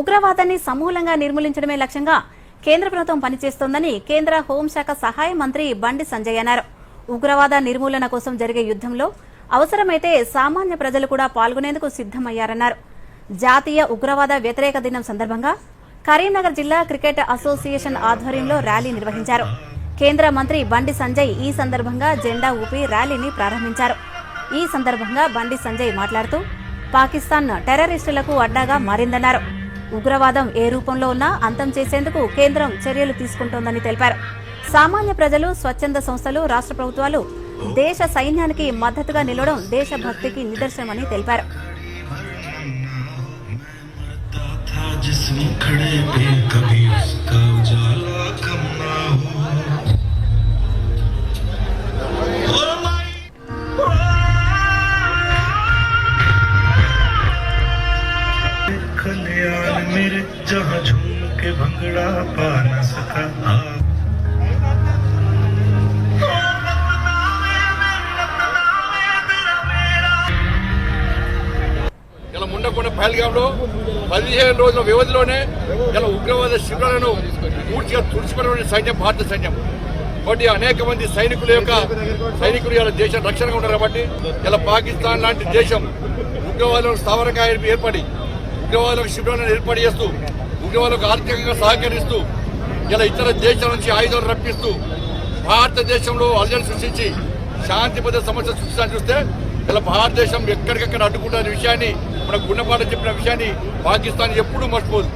ఉగ్రవాదాన్ని సమూలంగా నిర్మూలించడమే లక్ష్యంగా కేంద్ర ప్రభుత్వం పనిచేస్తోందని కేంద్ర హోంశాఖ సహాయ మంత్రి బండి సంజయ్ అన్నారు. ఉగ్రవాద నిర్మూలన కోసం జరిగే యుద్దంలో అవసరమైతే సామాన్య ప్రజలు కూడా పాల్గొనేందుకు సిద్దమయ్యారన్నారు జాతీయ ఉగ్రవాద వ్యతిరేక దినం సందర్భంగా కరీంనగర్ జిల్లా క్రికెట్ అసోసియేషన్ ఆధ్వర్యంలో ర్యాలీ నిర్వహించారు. కేంద్ర మంత్రి బండి సంజయ్ ఈ సందర్భంగా జెండా ఊపి ర్యాలీని ప్రారంభించారు. ఈ సందర్భంగా బండి సంజయ్ మాట్లాడుతూ పాకిస్తాన్ టెర్రరిస్టులకు అడ్డాగా మారిందన్నారు. ఉగ్రవాదం ఏ రూపంలో ఉన్నా అంతం చేసేందుకు కేంద్రం చర్యలు తీసుకుంటోందని తెలిపారు. సామాన్య ప్రజలు స్వచ్ఛంద సంస్థలు రాష్ట్ర ప్రభుత్వాలు దేశ సైన్యానికి మద్దతుగా నిలవడం దేశభక్తికి నిదర్శనమని తెలిపారు. मेरे जहाँ झूम के भंगड़ा पा न सका हाँ ఇలా ముండకొండ పహల్గాంలో పదిహేను రోజుల వ్యవధిలోనే ఇలా ఉగ్రవాద శిబిరాలను పూర్తిగా తుడిచిపెట్టిన సైన్యం భారత సైన్యం కాబట్టి అనేక మంది సైనికుల యొక్క సైనికులు ఇలా దేశం రక్షణగా ఉన్నారు కాబట్టి ఇలా పాకిస్తాన్ లాంటి దేశం ఉగ్రవాదులకు స్థావరంగా ఏర్పడి ఉగ్రవాదులకు శిబిరాలను ఏర్పాటు చేస్తూ ఉగ్రవాదులకు ఆర్థికంగా సహకరిస్తూ ఇలా ఇతర దేశాల నుంచి ఆయుధాలు రప్పిస్తూ భారతదేశంలో అల్లరి సృష్టించి శాంతి భద్రత సమస్య సృష్టించాలని చూస్తే ఇలా భారతదేశం ఎక్కడికక్కడ అడ్డుకుంటున్న విషయాన్ని మన గుణపాఠం చెప్పిన విషయాన్ని పాకిస్తాన్ ఎప్పుడూ మర్చిపోదు.